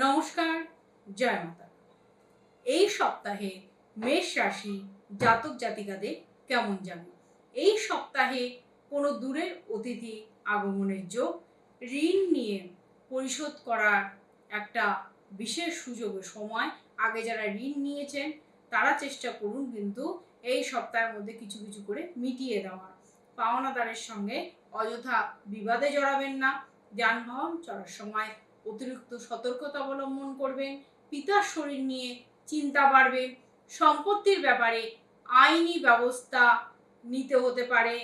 নমস্কার, জয় মাতা। এই সপ্তাহে মেষ রাশি জাতক জাতিকাদের কেমন যাবে এই সপ্তাহে কোনো দূরের অতিথি আগমনের যোগ, ঋণ নিয়ে পরিশোধ করার একটা বিশেষ সুযোগ, সময় আগে যারা ঋণ নিয়েছেন, তারা চেষ্টা করুন কিন্তু এই সপ্তাহের মধ্যে কিছু কিছু করে মিটিয়ে দেওয়ার। পাওনাদারের সঙ্গে অযথা বিবাদে জড়াবেন না, যানবাহন চলার সময় অতিরিক্ত সতর্কতা অবলম্বন করবেন পিতার শরীর নিয়ে চিন্তা বাড়বে, সম্পত্তির ব্যাপারে আইনি ব্যবস্থা নিতে হতে পারে।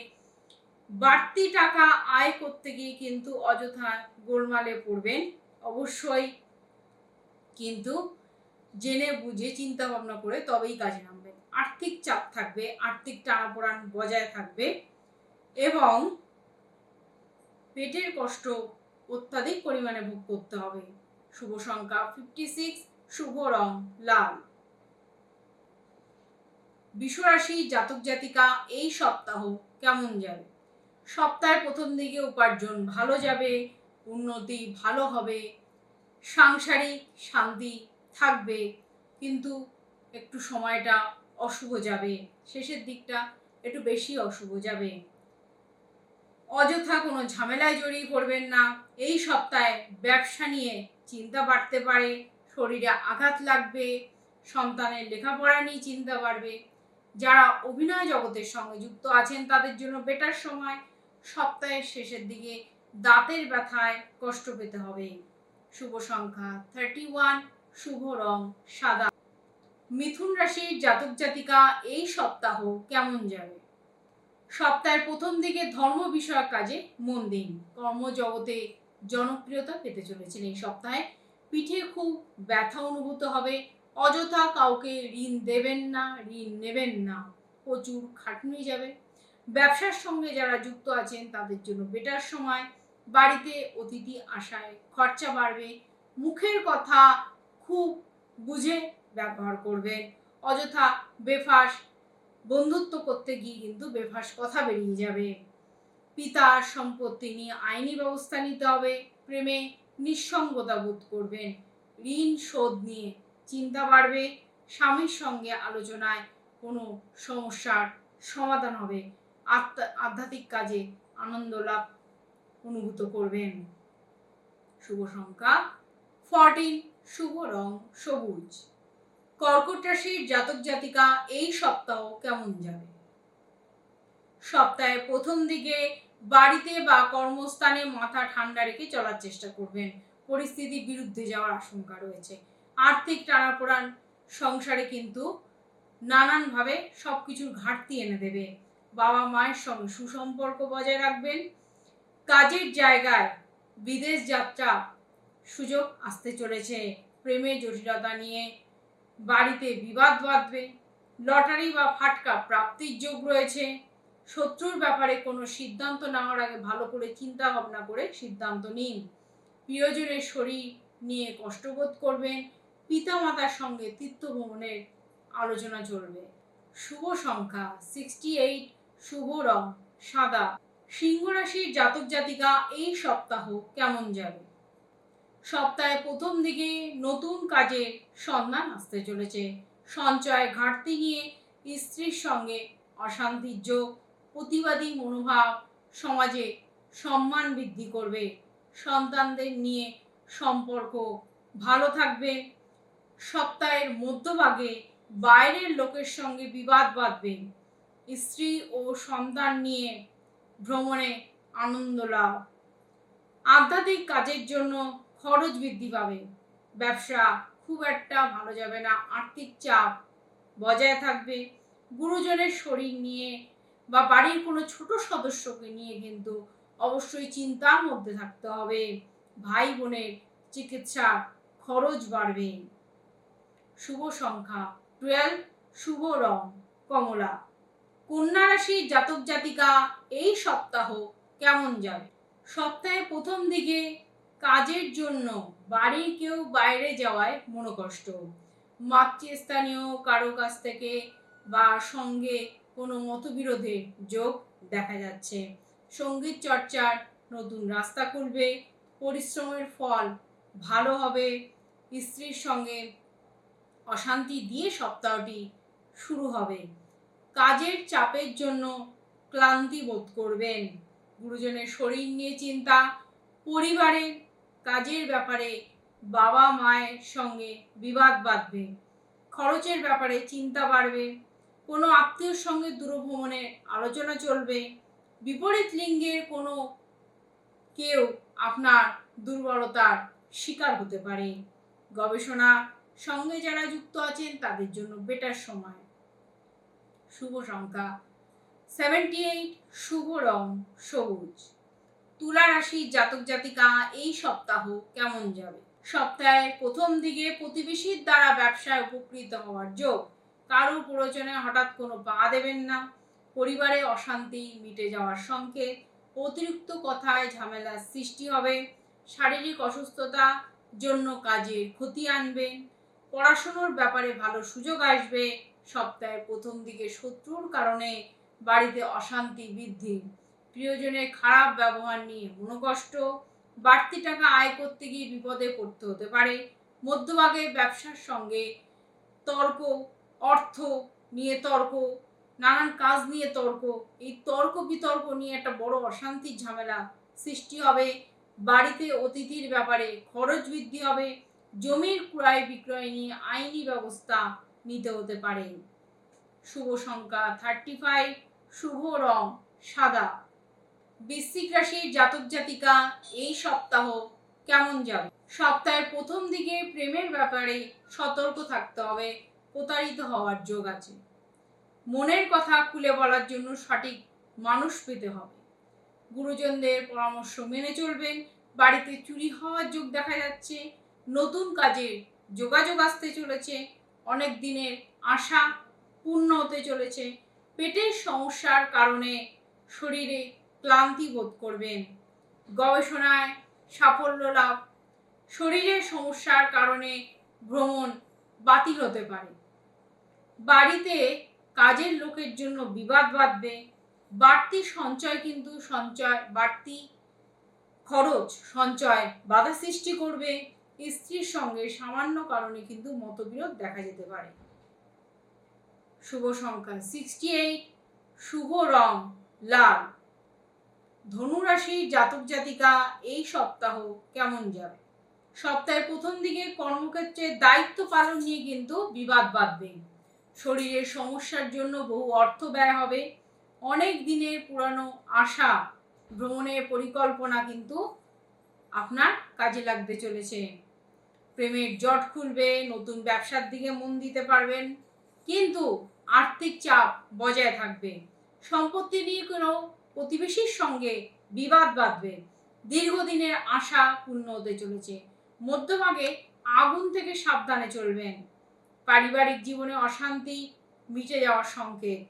বাড়তি টাকা আয় করতে গিয়ে কিন্তু অযথা গোলমালে পড়বেন, অবশ্যই। কিন্তু জেনে বুঝে চিন্তা ভাবনা করে তবেই কাজে নামবেন। আর্থিক চাপ থাকবে, আর্থিক টানাপোড়ান বজায় থাকবে এবং পেটের কষ্ট অত্যাধিক পরিমাণে ভোগ করতে হবে। শুভ সংখ্যা ফিফটি সিক্স শুভ রং লাল। বিশ্বরাশি জাতক জাতিকা, এই সপ্তাহ কেমন যাবে? সপ্তাহের প্রথম দিকে উপার্জন ভালো যাবে, উন্নতি ভালো হবে, সাংসারিক শান্তি থাকবে, কিন্তু একটু সময়টা অশুভ যাবে, শেষের দিকটা একটু বেশি অশুভ যাবে। অযথা কোনো ঝামেলায় জড়িয়ে পড়বেন না। এই সপ্তাহে ব্যবসা নিয়ে চিন্তা বাড়তে পারে, শরীরে আঘাত লাগবে, সন্তানের লেখাপড়া নিয়ে চিন্তা বাড়বে। যারা অভিনয় জগতের সঙ্গে যুক্ত আছেন, তাদের জন্য বেটার সময় সপ্তাহের শেষের দিকে দাঁতের ব্যথায় কষ্ট পেতে হবে। শুভ সংখ্যা থার্টি ওয়ান শুভ রং সাদা। মিথুন রাশির জাতক জাতিকা এই সপ্তাহ কেমন যাবে? সপ্তাহের প্রথম দিকে ধর্ম বিষয়ক কাজে মন দিন। কর্মজগতে জনপ্রিয়তা পেতে চলেছেন এই সপ্তাহে। পিঠে খুব ব্যথা অনুভূত হবে। অযথা কাউকে ঋণ দেবেন না, ঋণ নেবেন না। প্রচুর খাটনি যাবে। ব্যবসার সঙ্গে যারা যুক্ত আছেন, তাদের জন্য বেটার সময়। বাড়িতে অতিথি আসায় খরচা বাড়বে। মুখের কথা খুব বুঝে ব্যবহার করবেন অযথা বেফাস বন্ধুত্ব করতে গিয়ে কিন্তু বেফাস কথা বেরিয়ে যাবে। পিতার সম্পত্তি নিয়ে আইনি ব্যবস্থা নিতে হবে, প্রেমে নিঃসঙ্গতা বোধ করবেন। ঋণ শোধ নিয়ে চিন্তা বাড়বে, স্বামীর সঙ্গে আলোচনায় কোনো সমস্যার সমাধান হবে। আধ্যাত্মিক কাজে আনন্দ লাভ অনুভূত করবেন। শুভ সংখ্যা ফরটিন শুভ রং সবুজ। কর্কট রাশির জাতক জাতিকা এই সপ্তাহ কেমন যাবে? সপ্তাহের প্রথম দিকে বাড়িতে বা কর্মস্থানে মাথা ঠান্ডা রেখে চলার চেষ্টা করবেন। পরিস্থিতি বিরুদ্ধে যাওয়ার আশঙ্কা রয়েছে। আর্থিক টানাপোড়ান, সংসারে কিন্তু নানানভাবে সব কিছুর ঘাটতি এনে দেবে। বাবা মায়ের সঙ্গে সুসম্পর্ক বজায় রাখবেন। কাজের জায়গায় বিদেশ যাত্রা সুযোগ আসতে চলেছে। প্রেমের জটিলতা নিয়ে বাড়িতে বিবাদ বাঁধবে, লটারি বা ফাটকা প্রাপ্তির যোগ রয়েছে। শত্রুর ব্যাপারে কোনো সিদ্ধান্ত নেওয়ার আগে ভালো করে চিন্তা ভাবনা করে সিদ্ধান্ত নিন। প্রিয়জনের শরীর নিয়ে কষ্টবোধ করবেন, পিতামাতার সঙ্গে তীর্থ ভ্রমণের আলোচনা চলবে। শুভ সংখ্যা সিক্সটি এইট শুভ রং, সাদা। সিংহ রাশির জাতক জাতিকা এই সপ্তাহ কেমন যাবে? সপ্তাহে প্রথম দিকে নতুন কাজে সন্ধান আসতে চলেছে। সঞ্চয় ঘাটতি নিয়ে স্ত্রীর সঙ্গে অশান্তির যোগ, প্রতিবাদী মনোভাব সমাজে সম্মান বৃদ্ধি করবে। সন্তানদের নিয়ে সম্পর্ক ভালো থাকবে। সপ্তাহের মধ্যভাগে বাইরের লোকের সঙ্গে বিবাদ বাঁধবে। স্ত্রী ও সন্তান নিয়ে ভ্রমণে আনন্দ লাভ। আধ্যাত্মিক কাজের জন্য খরচ বৃদ্ধি পাবে। ব্যবসা খুব একটা ভালো যাবে না, আর্থিক চাপ বজায় থাকবে। গুরুজনের শরীর নিয়ে বা বাড়ির কোনো ছোট সদস্যকে নিয়ে কিন্তু অবশ্যই চিন্তার মধ্যে থাকতে হবে। ভাই বোনের চিকিৎসা খরচ বাড়বে। শুভ সংখ্যা টুয়েলভ, শুভ রং, কমলা। কন্যা রাশির জাতক জাতিকা এই সপ্তাহ কেমন যাবে? সপ্তাহের প্রথম দিকে কাজের জন্য বাড়ির কেউ বাইরে যাওয়ায় মনোকষ্ট। মাতৃস্থানীয় কারও কাছ থেকে বা সঙ্গে কোনো মতবিরোধের যোগ দেখা যাচ্ছে। সংগীত চর্চার নতুন রাস্তা খুলবে, পরিশ্রমের ফল ভালো হবে, স্ত্রীর সঙ্গে অশান্তি দিয়ে সপ্তাহটি শুরু হবে। কাজের চাপের জন্য ক্লান্তি বোধ করবেন। গুরুজনের শরীর নিয়ে চিন্তা, পরিবারের কাজের ব্যাপারে বাবা মায়ের সঙ্গে বিবাদ বাঁধবে, খরচের ব্যাপারে চিন্তা বাড়বে, কোনো আত্মীয়র সঙ্গে দূরভ্রমণের আলোচনা চলবে, বিপরীত লিঙ্গের কোনো কেউ আপনার দুর্বলতার শিকার হতে পারে। গবেষণা সঙ্গে যারা যুক্ত আছেন তাদের জন্য বেটার সময়। শুভ সংখ্যা সেভেন্টি এইট শুভ রং সবুজ। তুলা রাশির জাতক জাতিকা, এই সপ্তাহ কেমন যাবে? সপ্তাহের প্রথম দিকে প্রতিবেশীর দ্বারা ব্যবসায় উপকৃত হওয়ার যোগ। কারও প্রয়োজনে হঠাৎ কোনো পা দেবেন না। পরিবারে অশান্তি মিটে যাওয়ার সংকেত। অতিরিক্ত কথায় ঝামেলার সৃষ্টি হবে। শারীরিক অসুস্থতা জন্য কাজের ক্ষতি আনবেন পড়াশুনোর ব্যাপারে ভালো সুযোগ আসবে। সপ্তাহের প্রথম দিকে শত্রুর কারণে বাড়িতে অশান্তি বৃদ্ধি প্রিয়জনের খারাপ ব্যবহার নিয়ে মনোকষ্ট, বাড়তি টাকা আয় করতে গিয়ে বিপদে পড়তে হতে পারে। মধ্যভাগে ব্যবসার সঙ্গে তর্ক, অর্থ নিয়ে তর্ক, নানান কাজ নিয়ে তর্ক, এই তর্ক বিতর্ক নিয়ে একটা বড় অশান্তির ঝামেলা সৃষ্টি হবে। বাড়িতে অতিথির ব্যাপারে খরচ বৃদ্ধি হবে। জমির ক্রয় বিক্রয় নিয়ে আইনি ব্যবস্থা নিতে হতে পারে। শুভ সংখ্যা থার্টি ফাইভ শুভ রং সাদা। বৃশ্চিক রাশির জাতক জাতিকা, এই সপ্তাহ কেমন যাবে? সপ্তাহের প্রথম দিকে প্রেমের ব্যাপারে সতর্ক থাকতে হবে, প্রতারিত হওয়ার যোগ আছে। মনের কথা খুলে বলার জন্য সঠিক মানুষ পেতে হবে। গুরুজনদের পরামর্শ মেনে চলবেন, বাড়িতে চুরি হওয়ার যোগ দেখা যাচ্ছে, নতুন কাজে যোগাযোগ আসতে চলেছে, অনেক দিনের আশা পূর্ণ হতে চলেছে, পেটের সমস্যার কারণে শরীরে ক্লান্তি বোধ করবেন। গবেষণায় সাফল্য লাভ। শরীরের সমস্যার কারণে ভ্রমণ বাতিল হতে পারে। বাড়িতে কাজের লোকের জন্য বিবাদ বাঁধবে। বাড়তি সঞ্চয় কিন্তু সঞ্চয়, বাড়তি খরচ সঞ্চয় বাধা সৃষ্টি করবে। স্ত্রীর সঙ্গে সামান্য কারণে কিন্তু মতবিরোধ দেখা যেতে পারে। শুভ সংখ্যা সিক্সটি এইট শুভ রং লাল। ধনুরাশির জাতক, জাতিকা, এই সপ্তাহ কেমন যাবে? সপ্তাহের প্রথম দিকে কর্মক্ষেত্রে দায়িত্ব পালন নিয়ে কিন্তু বিবাদ বাঁধবে শরীরের সমস্যার জন্য বহু অর্থ ব্যয় হবে। অনেক দিনের পুরানো আশা, ভ্রমণের পরিকল্পনা কিন্তু আপনার কাজে লাগতে চলেছে। প্রেমের জট খুলবে, নতুন ব্যবসার দিকে মন দিতে পারবেন, কিন্তু আর্থিক চাপ বজায় থাকবে। সম্পত্তি নিয়ে কোনো প্রতিবেশীর সঙ্গে বিবাদ বাঁধবে। দীর্ঘদিনের আশা পূর্ণ হতে চলেছে। মধ্যভাগে আগুন থেকে সাবধানে চলবেন। পারিবারিক জীবনে অশান্তি মিটে যাওয়ার সংকেত।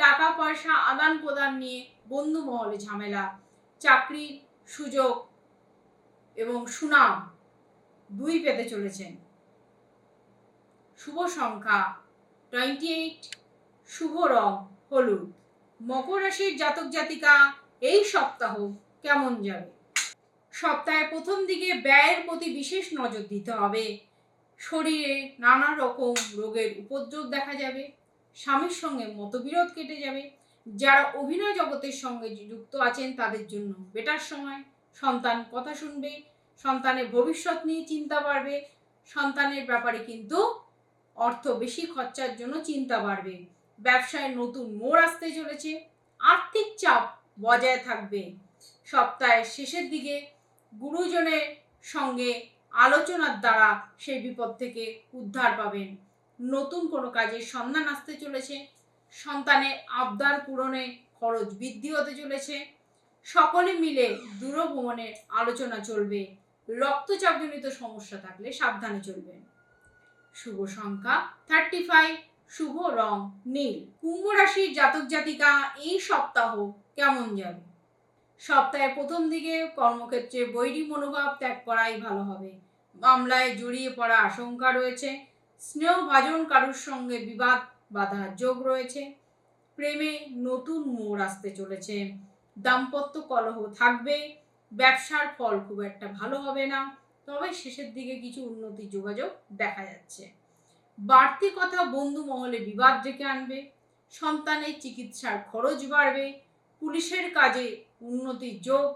টাকা পয়সা আদান প্রদান নিয়ে বন্ধু মহলে ঝামেলা। চাকরির সুযোগ এবং সুনাম দুই পেতে চলেছেন। শুভ সংখ্যা, টোয়েন্টি এইট, শুভ রং, হলুদ। মকর রাশির জাতক জাতিকা, এই সপ্তাহ কেমন যাবে? সপ্তাহে প্রথম দিকে ব্যয়ের প্রতি বিশেষ নজর দিতে হবে। শরীরে নানা রকম রোগের উপদ্রব দেখা যাবে। স্বামীর সঙ্গে মতবিরোধ কেটে যাবে। যারা অভিনয় জগতের সঙ্গে যুক্ত আছেন, তাদের জন্য বেটার সময়। সন্তান কথা শুনবে, সন্তানের ভবিষ্যৎ নিয়ে চিন্তা বাড়বে, সন্তানের ব্যাপারে কিন্তু অর্থ বেশি খরচার জন্য চিন্তা বাড়বে। ব্যবসায় নতুন মোড় আসতে চলেছে। আর্থিক চাপ বজায় থাকবে। সপ্তাহের শেষের দিকে গুরুজনের সঙ্গে আলোচনার দ্বারা সেই বিপদ থেকে উদ্ধার পাবেন। নতুন কোনো কাজের সন্ধান আসতে চলেছে। সন্তানের আবদার পূরণে খরচ বৃদ্ধি হতে চলেছে। সকলে মিলে দূরভ্রমণের আলোচনা চলবে। রক্তচাপজনিত সমস্যা থাকলে সাবধানে চলবেন। শুভ সংখ্যা থার্টি ফাইভ শুভ রং, নীল। কুম্ভ রাশির জাতক জাতিকা, এই সপ্তাহ কেমন যাবে? সপ্তাহের প্রথম দিকে কর্মক্ষেত্রে বৈরী মনোভাব ত্যাগ করাই ভালো হবে। মামলায় জড়িয়ে পড়া আশঙ্কা রয়েছে। স্নেহ ভাজন কারুর সঙ্গে বিবাদ বাধার যোগ রয়েছে। প্রেমে নতুন মোড় আসতে চলেছে। দাম্পত্য কলহ থাকবে। ব্যবসার ফল খুব একটা ভালো হবে না। তবে শেষের দিকে কিছু উন্নতির যোগাযোগ দেখা যাচ্ছে। বাড়তি কথা বন্ধু মহলে বিবাদ ডেকে আনবে, সন্তানের চিকিৎসার খরচ বাড়বে, পুলিশের কাজে উন্নতির যোগ,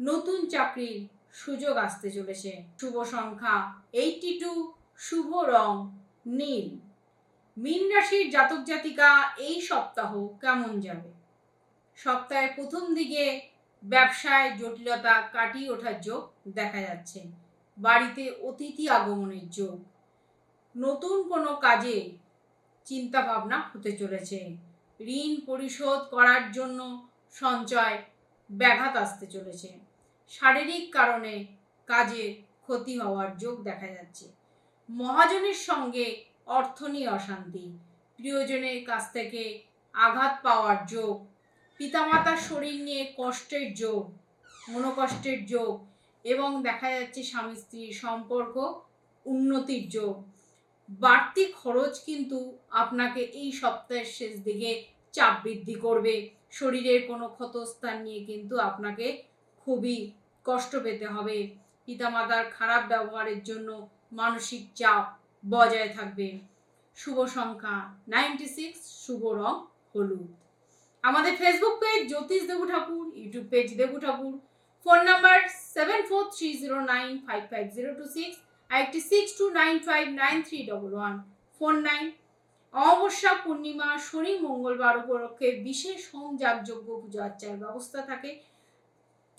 নতুন চাকরির সুযোগ আসতে চলেছে। শুভ সংখ্যা এইটি টু শুভ রং নীল। মীন রাশির জাতক জাতিকা এই সপ্তাহ কেমন যাবে? সপ্তাহের প্রথম দিকে ব্যবসায় জটিলতা কাটিয়ে ওঠার যোগ দেখা যাচ্ছে। বাড়িতে অতিথি আগমনের যোগ নতুন কোনো কাজে চিন্তা ভাবনা হতে চলেছে। ঋণ পরিশোধ করার জন্য সঞ্চয় ব্যাঘাত আসতে চলেছে। শারীরিক কারণে কাজে ক্ষতি হওয়ার যোগ দেখা যাচ্ছে। মহাজনের সঙ্গে অর্থ নিয়ে অশান্তি, প্রিয়জনের কাছ থেকে আঘাত পাওয়ার যোগ, পিতামাতার শরীর নিয়ে কষ্টের যোগ, মনোকষ্টের যোগ এবং দেখা যাচ্ছে স্বামী স্ত্রীর সম্পর্ক উন্নতির যোগ। বাড়তি খরচ কিন্তু আপনাকে এই সপ্তাহের শেষ দিকে চাপ বৃদ্ধি করবে। শরীরের কোনো ক্ষতস্থান নিয়ে কিন্তু আপনাকে খুবই কষ্ট পেতে হবে। পিতামাতার খারাপ ব্যবহারের জন্য মানসিক চাপ বজায় থাকবে। শুভ সংখ্যা নাইনটি সিক্স, শুভ রং হলুদ। আমাদের Facebook page Jyotish Debu Thakur YouTube page Debu Thakur. Phone number seven four three zero nine five five zero two six আরেকটি six two nine five nine three double one four nine অমাবস্যা, পূর্ণিমা, শনি, মঙ্গলবার উপলক্ষে বিশেষ home যাগযজ্ঞ, পুজো আর্চার ব্যবস্থা থাকে।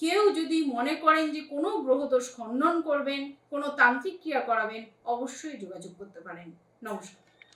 কেউ যদি মনে করেন যে কোনো গ্রহদোষ খণ্ডন করবেন, কোনো তান্ত্রিক ক্রিয়া করাবেন, অবশ্যই যোগাযোগ করতে পারেন। নমস্কার।